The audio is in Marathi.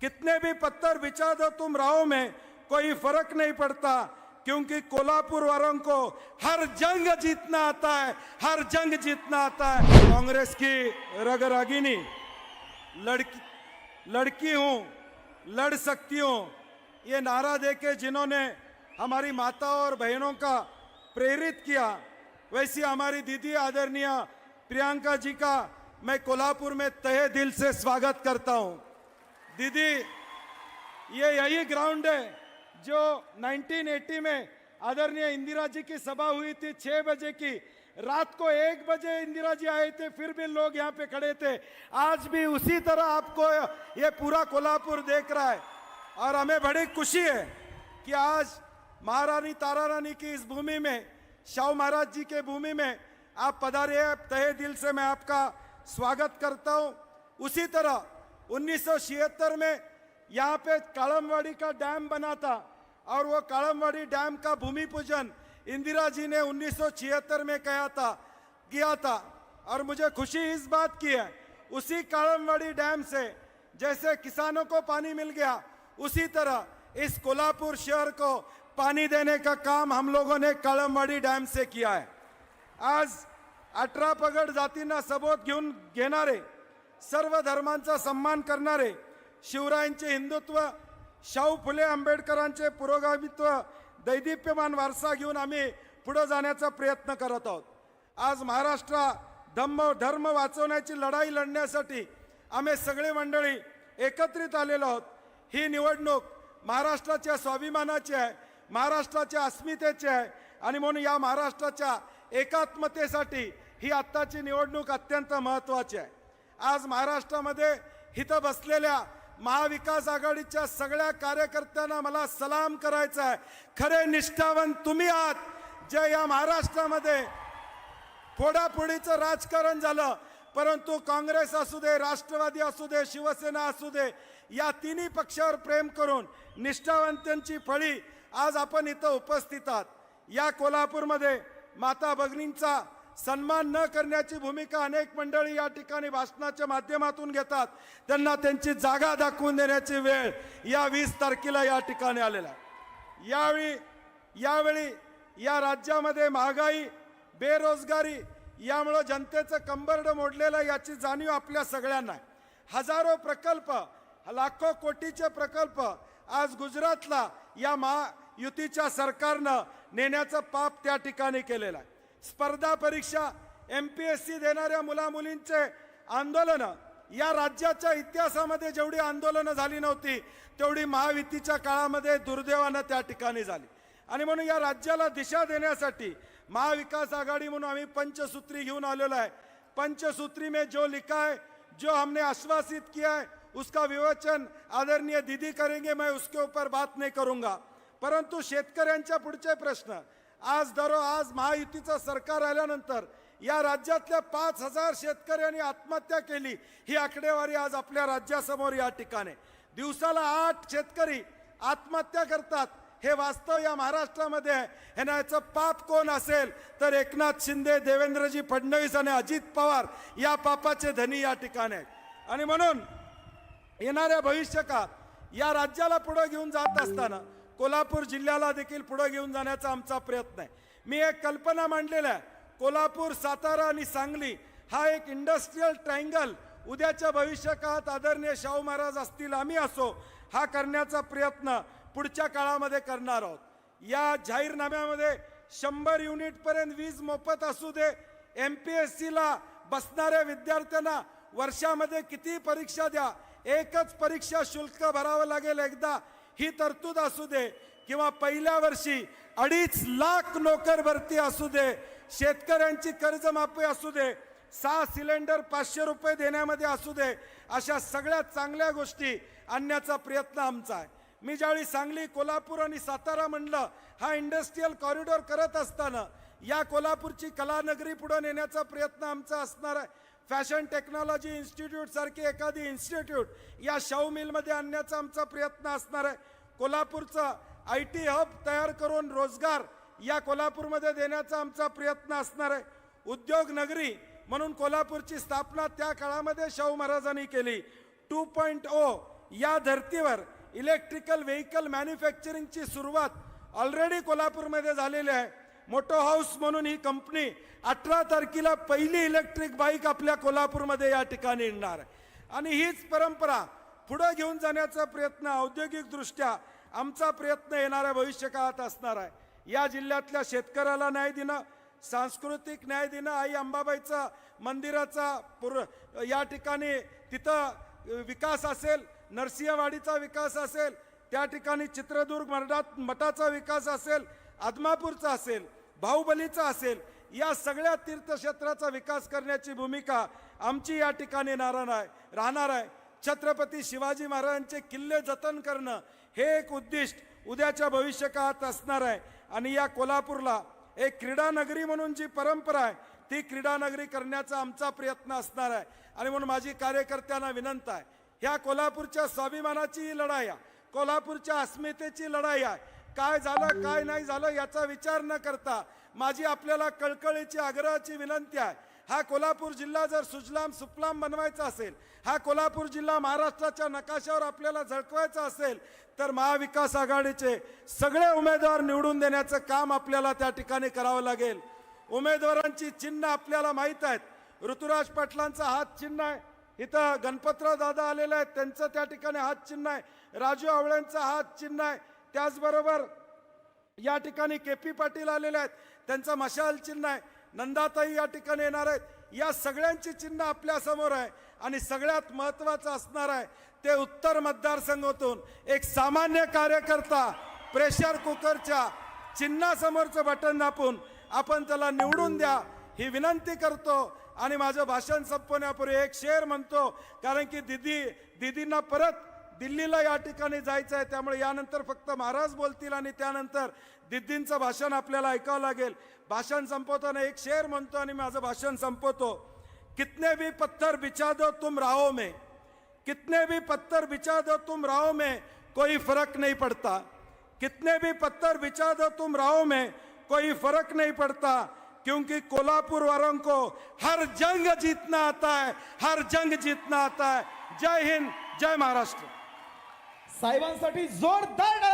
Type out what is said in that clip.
कितने भी पत्थर बिछा दो तुम राहों में, कोई फ़र्क नहीं पड़ता, क्योंकि कोल्हापुर वालों को हर जंग जीतना आता है, हर जंग जीतना आता है। कांग्रेस की रग रागिनी लड़की लड़की हूँ, लड़ सकती हूँ। ये नारा देके जिन्होंने हमारी माता और बहनों का प्रेरित किया, वैसी हमारी दीदी आदरणीय प्रियंका जी का मैं कोल्हापुर में तहे दिल से स्वागत करता हूँ। दीदी, ये यही ग्राउंड है जो 1980 में आदरणीय इंदिरा जी की सभा हुई थी छह बजे की। रात को एक बजे इंदिरा जी आए थे, फिर भी लोग यहाँ पे खड़े थे। आज भी उसी तरह आपको ये पूरा कोल्हापुर देख रहा है। और हमें बड़ी खुशी है कि आज महारानी तारा रानी की इस भूमि में, शाहू महाराज जी के भूमि में आप पधारे तहे दिल से मैं आपका स्वागत करता हूँ। उसी तरह उन्नीस सौ छिहत्तर में यहाँ पे कालमवाड़ी का डैम बना था और वो कालमवाड़ी डैम का भूमि पूजन इंदिरा जी ने उन्नीस सौ छिहत्तर में कहा था, किया था। और मुझे खुशी इस बात की है, उसी कालमवाड़ी डैम से जैसे किसानों को पानी मिल गया, उसी तरह इस कोल्हापुर शहर को पानी देने का काम हम लोगों ने काळमवाडी डैम से किया है। आज अठरा पगड जातींना सबोध घेऊन घेणारे सर्व धर्मांचा सन्मान करणारे शिवरायांचे हिंदुत्व शाहू फुले आंबेडकरांचे पुरोगामित्व दैदिप्यमान वारसा घेऊन आम्ही पुढं जाण्याचा प्रयत्न करत आहोत. आज महाराष्ट्र धम्म धर्म वाचवण्याची लढाई लढण्यासाठी आम्ही सगळे मंडळी एकत्रित आलेलो आहोत. ही निवडणूक महाराष्ट्राच्या स्वाभिमानाची आहे महाराष्ट्राच्या अस्मितेची आहे आणि म्हणून या महाराष्ट्राच्या एकात्मतेसाठी ही आत्ताची निवडणूक अत्यंत महत्त्वाची आहे. आज महाराष्ट्रामध्ये इथं बसलेल्या महाविकास आघाडीच्या सगळ्या कार्यकर्त्यांना मला सलाम करायचा आहे. खरे निष्ठावंत तुम्ही आहात जे या महाराष्ट्रामध्ये फोडाफोडीचं राजकारण झालं. परंतु काँग्रेस असू दे राष्ट्रवादी असू दे शिवसेना असू दे या तिन्ही पक्षावर प्रेम करून निष्ठावंतांची फळी आज आपण इथं उपस्थित आहात. या कोल्हापूरमध्ये माता भगिनींचा सन्मान न करण्याची भूमिका अनेक मंडळी या ठिकाणी भाषणाच्या माध्यमातून घेतात. त्यांना त्यांची जागा दाखवून देण्याची वेळ या वीस तारखेला या ठिकाणी आलेला. यावेळी यावेळी या राज्यामध्ये महागाई बेरोजगारी यामुळं जनतेचं कंबरड मोडलेलं याची जाणीव आपल्या सगळ्यांना हजारो प्रकल्प लाखो कोटीचे प्रकल्प आज गुजरातला या महायुतीच्या सरकारनं नेण्याचं पाप त्या ठिकाणी केलेलं आहे. स्पर्धा परीक्षा एम पी एस सी देणाऱ्या मुलामुलींचे आंदोलनं. या राज्याच्या इतिहासामध्ये जेवढी आंदोलनं झाली नव्हती तेवढी महायुतीच्या काळामध्ये दुर्दैवानं त्या ठिकाणी झाली. आणि म्हणून या राज्याला दिशा देण्यासाठी महाविकास आघाड़ी म्हणून आम्ही पंचसूत्री घेऊन आलेलो आहे. पंचसूत्री में जो लिखा है जो हमने आश्वासित किया है उसका विवेचन आदरणीय दीदी करेंगे मैं उसके ऊपर बात नहीं करूंगा. परंतु शेतकऱ्यांच्या पुढचे प्रश्न आज दरो आज महायुतीचं सरकार आल्यानंतर या राज्यातल्या पाच हजार शेतकऱ्यांनी आत्महत्या केली. ही आकडेवारी आज आपल्या राज्यासमोर या ठिकाणी. दिवसाला आठ शेतकरी आत्महत्या करतात. हे वास्तव या महाराष्ट्रामध्ये आहे. याचं पाप कोण असेल? तर एकनाथ शिंदे देवेंद्रजी फडणवीस आणि अजित पवार या पापाचे धनी या ठिकाणी आहेत. आणि म्हणून येणाऱ्या भविष्यकाळात या राज्याला पुढे घेऊन जात असताना कोल्हापूर जिल्ह्याला देखील पुढे घेऊन जाण्याचा आमचा प्रयत्न आहे. मी एक कल्पना मांडलेला आहे. कोल्हापूर सातारा आणि सांगली हा एक इंडस्ट्रीयल ट्रायंगल उद्याच्या भविष्यकाळात आदरणीय शाहू महाराज असतील आम्ही असो हा करण्याचा प्रयत्न पुढच्या काळामध्ये करणार आहोत. या जाहीरनाम्यामध्ये शंभर युनिटपर्यंत वीज मोफत असू दे एम पी एस सीला बसणाऱ्या विद्यार्थ्यांना वर्षामध्ये किती परीक्षा द्या एकच परीक्षा शुल्क भरावं लागेल एकदा ही तरतूद असू दे किंवा पहिल्या वर्षी अडीच लाख नोकर भरती असू दे शेतकऱ्यांची कर्जमाफी असू दे सहा सिलेंडर पाचशे रुपये देण्यामध्ये असू दे अशा सगळ्या चांगल्या गोष्टी आणण्याचा प्रयत्न आमचा आहे. मी ज्यावेळी सांगली कोल्हापूर आणि सातारा म्हणलं हा इंडस्ट्रीयल कॉरिडॉर करत असताना या कोल्हापूरची कलानगरी पुढं नेण्याचा प्रयत्न आमचा असणार आहे. फॅशन टेक्नॉलॉजी इन्स्टिट्यूट सारखी एखादी इन्स्टिट्यूट या शाहू मिलमध्ये आणण्याचा आमचा प्रयत्न असणार आहे. कोल्हापूरचं आय टी हब तयार करून रोजगार या कोल्हापूरमध्ये देण्याचा आमचा प्रयत्न असणार आहे. उद्योग नगरी म्हणून कोल्हापूरची स्थापना त्या काळामध्ये शाहू महाराजांनी केली. टू पॉईंट ओ या धर्तीवर इलेक्ट्रिकल व्हेकल मॅन्युफॅक्चरिंगची सुरुवात ऑलरेडी कोल्हापूरमध्ये झालेली आहे. मोटो हाऊस म्हणून ही कंपनी अठरा तारखेला पहिली इलेक्ट्रिक बाईक आपल्या कोल्हापूरमध्ये या ठिकाणी येणार. आहे आणि हीच परंपरा पुढं घेऊन जाण्याचा प्रयत्न औद्योगिकदृष्ट्या आमचा प्रयत्न येणाऱ्या भविष्य काळात असणार आहे. या जिल्ह्यातल्या शेतकऱ्याला न्याय देणं सांस्कृतिक न्याय देणं आई अंबाबाईचा मंदिराचा पुर या ठिकाणी तिथं विकास असेल नरसिंहवाडीचा विकास असेल त्या ठिकाणी चित्रदुर्ग मठात मठाचा विकास असेल आदमापूरचा असेल बाहुबलीचा असेल या सगळ्या तीर्थक्षेत्राचा विकास करण्याची भूमिका आमची या ठिकाणी नारायण आहे राहणार आहे. छत्रपती शिवाजी महाराजांचे किल्ले जतन करणं हे एक उद्दिष्ट उद्याच्या भविष्यकाळात असणार आहे. आणि या कोल्हापूरला एक क्रीडा नगरी म्हणून जी परंपरा आहे ती क्रीडा नगरी करण्याचा आमचा प्रयत्न असणार आहे. आणि म्हणून माझी कार्यकर्त्यांना विनंती आहे ह्या कोल्हापूरच्या स्वाभिमानाची ही लढाई आहे. कोल्हापूरच्या अस्मितेची लढाई आहे. काय झालं काय नाही झालं याचा विचार न करता माझी आपल्याला कळकळीची आग्रहाची विनंती आहे. हा कोल्हापूर जिल्हा जर सुजलाम सुफलाम बनवायचा असेल हा कोल्हापूर जिल्हा महाराष्ट्राच्या नकाशावर आपल्याला झळकवायचा असेल तर महाविकास आघाडीचे सगळे उमेदवार निवडून देण्याचं काम आपल्याला त्या ठिकाणी करावं लागेल. उमेदवारांची चिन्ह आपल्याला माहीत आहेत. ऋतुराज पाटलांचा हात चिन्ह आहे. इथं गणपतराव दादा आलेले आहेत. त्यांचं त्या ठिकाणी हात चिन्ह आहे. राजू आवळ्यांचा हात चिन्ह आहे. त्याचबरोबर या ठिकाणी के पी पाटील आलेले आहेत. त्यांचं मशाल चिन्ह आहे. नंदाताई या ठिकाणी येणार आहेत. या सगळ्यांची चिन्ह आपल्यासमोर आहे. आणि सगळ्यात महत्त्वाचं असणार आहे ते उत्तर मतदारसंघातून एक सामान्य कार्यकर्ता प्रेशर कुकरच्या चिन्हासमोरचं बटन दापून आपण त्याला निवडून द्या ही विनंती करतो. आणि माझं भाषण संपवण्यापूर्वी एक शेर म्हणतो कारण की दिदी दिदींना परत दिल्लीला या ठिकाणी जायचं आहे त्यामुळे यानंतर फक्त महाराज बोलतील आणि त्यानंतर दिद्दींचं भाषण आपल्याला ऐकावं लागेल. भाषण संपवताना एक शेर म्हणतो आणि माझं भाषण संपवतो. कितने भी पत्थर बिछा दो तुम राहो में. कितने भी पत्थर बिछा दो तुम राहो में कोई फर्क नहीं पड़ता. कितने भी पत्थर बिछा दो तुम राहो में कोई फर्क नहीं पड़ता. क्योंकि कोल्हापुर वालों को हर जंग जीतना आता है हर जंग जीतना आता है. जय हिंद जय महाराष्ट्र. साहेबांसाठी जोरदार